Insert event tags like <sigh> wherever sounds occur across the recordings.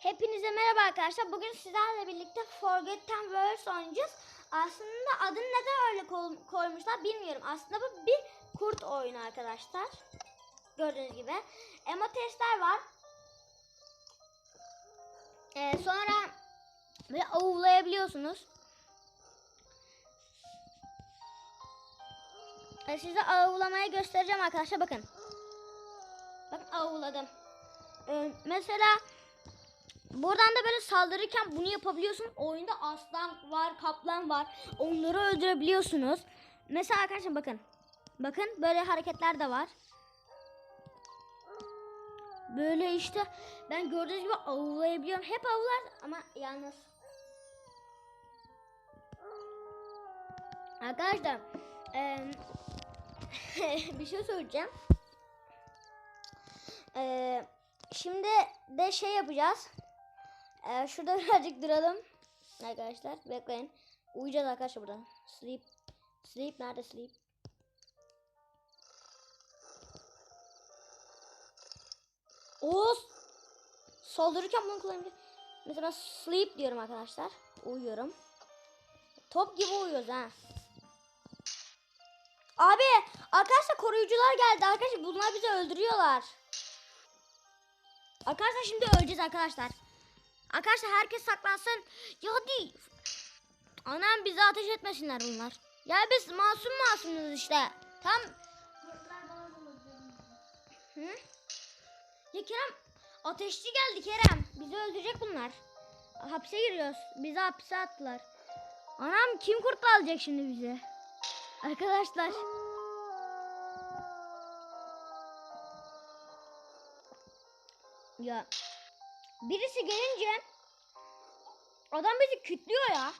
Hepinize merhaba arkadaşlar. Bugün sizlerle birlikte Forgotten Worlds oynayacağız. Aslında adını neden öyle koy- koymuşlar bilmiyorum. Aslında bu bir kurt oyunu arkadaşlar. Gördüğünüz gibi. Emo testler var. Ee, sonra böyle avlayabiliyorsunuz. Ee, size avlamayı göstereceğim arkadaşlar. Bakın. Bakın avladım. Ee, mesela Buradan da böyle saldırırken bunu yapabiliyorsun. Oyunda aslan var, kaplan var. Onları öldürebiliyorsunuz. Mesela arkadaşlar bakın. Bakın böyle hareketler de var. Böyle işte ben gördüğünüz gibi avlayabiliyorum. Hep avlar ama yalnız. Arkadaşlar eee, <laughs> bir şey söyleyeceğim. Eee, şimdi de şey yapacağız. Ee, şurada <laughs> birazcık duralım. Arkadaşlar bekleyin. Uyuyacağız arkadaşlar burada. Sleep. Sleep nerede sleep? Oo. Saldırırken bunu kullanabilirim. Mesela sleep diyorum arkadaşlar. Uyuyorum. Top gibi uyuyoruz ha. Abi arkadaşlar koruyucular geldi. Arkadaşlar bunlar bizi öldürüyorlar. Arkadaşlar şimdi öleceğiz arkadaşlar. Arkadaşlar herkes saklansın. Ya hadi. Anam bizi ateş etmesinler bunlar. Ya biz masum masumuz işte. Tam. Hı? Ya Kerem ateşçi geldi Kerem. Bizi öldürecek bunlar. Hapse giriyoruz. Bizi hapse attılar. Anam kim kurtla alacak şimdi bizi? Arkadaşlar. Ya birisi gelince adam bizi kütlüyor ya.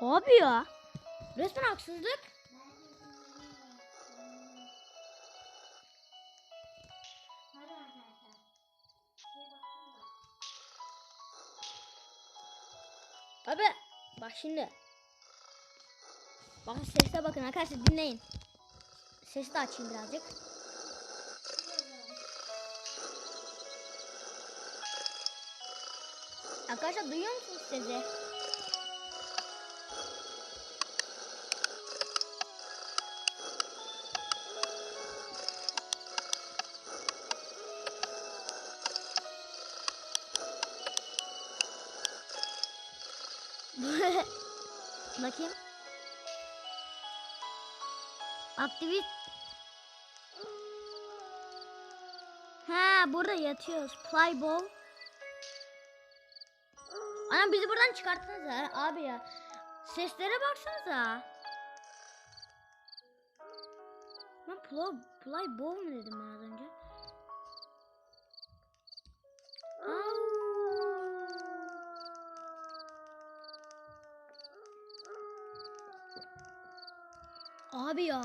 Abi ya. Resmen haksızlık. Abi bak şimdi. Bakın sesle bakın arkadaşlar dinleyin. Sesi de açayım birazcık. Arkadaşlar duyuyor musunuz sesi? <laughs> Bakayım. Aktivist. Ha burada yatıyoruz. Playball. Ana bizi buradan çıkarttınız ha abi ya. Seslere baksanıza. Ben play, play ball mu dedim ben az önce? Abi ya.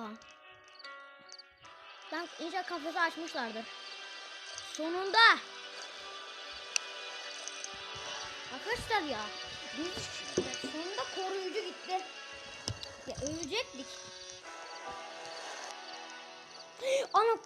Ben inşallah kafesi açmışlardır. Sonunda. Arkadaşlar ya biz sonunda koruyucu gitti. Ya ölecektik. <gasps> Ana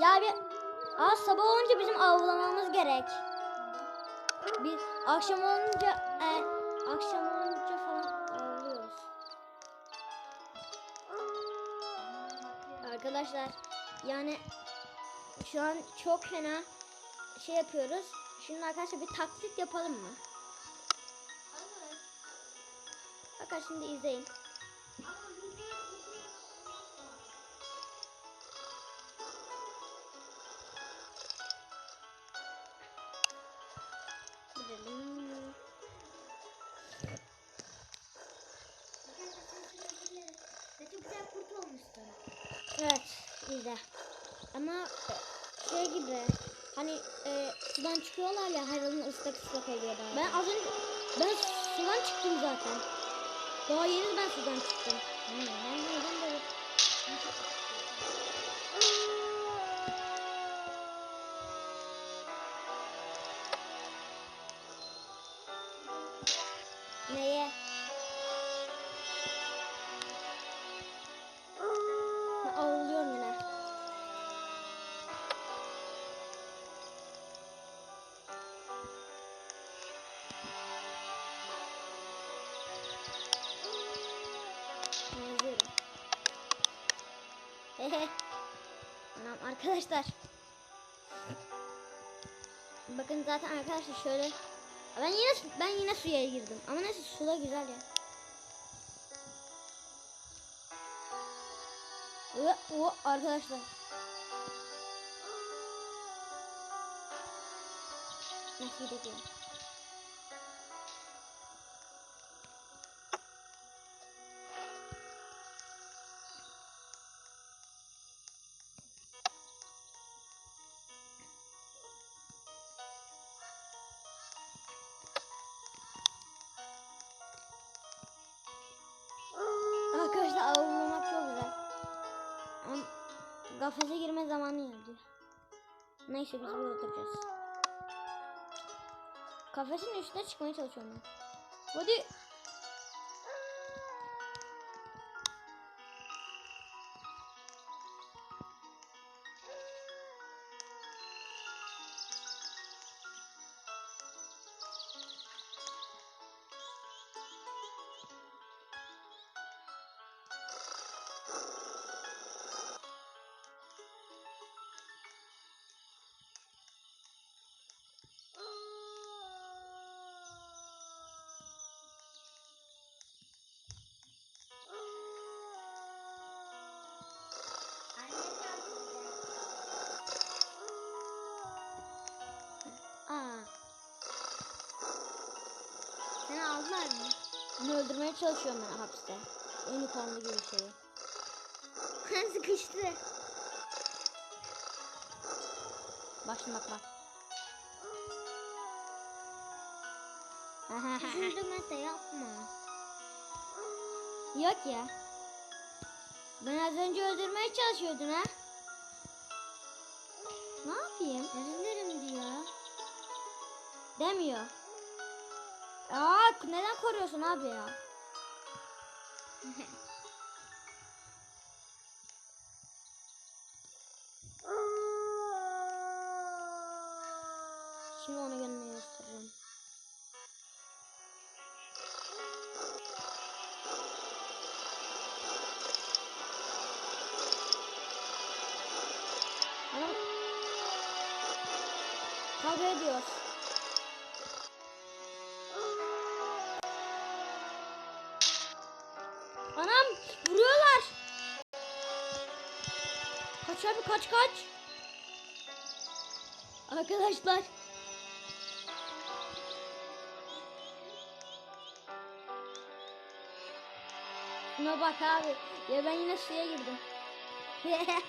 Ya bir Aa, sabah olunca bizim avlamamız gerek. Biz akşam olunca e, akşam olunca falan avlıyoruz. Arkadaşlar yani Şu an çok fena şey yapıyoruz. Şimdi arkadaşlar bir taklit yapalım mı? Bakın şimdi izleyin. Evet izle. Ama e, şey gibi hani e, sudan çıkıyorlar ya hayvanın ıslak ıslak oluyorlar. Ben az önce ben sudan çıktım zaten. Daha yeni ben sudan çıktım. Hmm, arkadaşlar. Bakın zaten arkadaşlar şöyle. Ben yine ben yine suya girdim. Ama neyse suda güzel ya. Ve o arkadaşlar. Nasıl gidiyor? Kafese girme zamanı geldi. Neyse biz burada oturacağız. Kafesin üstüne çıkmaya çalışıyorum ben. Hadi. Çalışıyorum ben hapiste. Unicornlu gibi bir bir de. <laughs> Sıkıştı. Bak şimdi bak bak. <laughs> Üzüldüm yapma. Yok ya. Ben az önce öldürmeye çalışıyordun ha. Ne yapayım? Üzülürüm diyor. Demiyor. Aa neden koruyorsun abi ya? <laughs> Şimdi onu gönlüne göstereceğim. Anam. Kavga ediyor. Anam vuruyorlar. Kaç abi kaç kaç. Arkadaşlar. Şuna bak abi. Ya ben yine suya girdim. <laughs>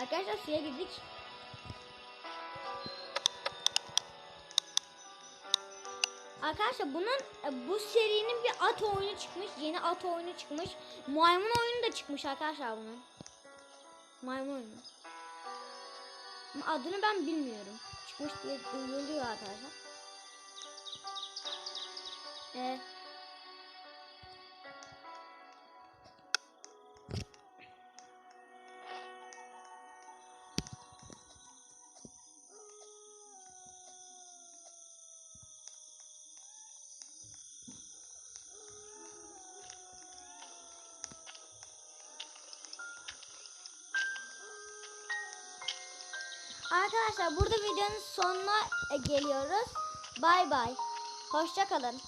Arkadaşlar suya girdik. Arkadaşlar bunun e, bu serinin bir at oyunu çıkmış. Yeni at oyunu çıkmış. Maymun oyunu da çıkmış arkadaşlar bunun. Maymun oyunu. Ama adını ben bilmiyorum. Çıkmış diye duyuluyor arkadaşlar. Ee, Arkadaşlar burada videonun sonuna geliyoruz. Bay bay. Hoşça kalın.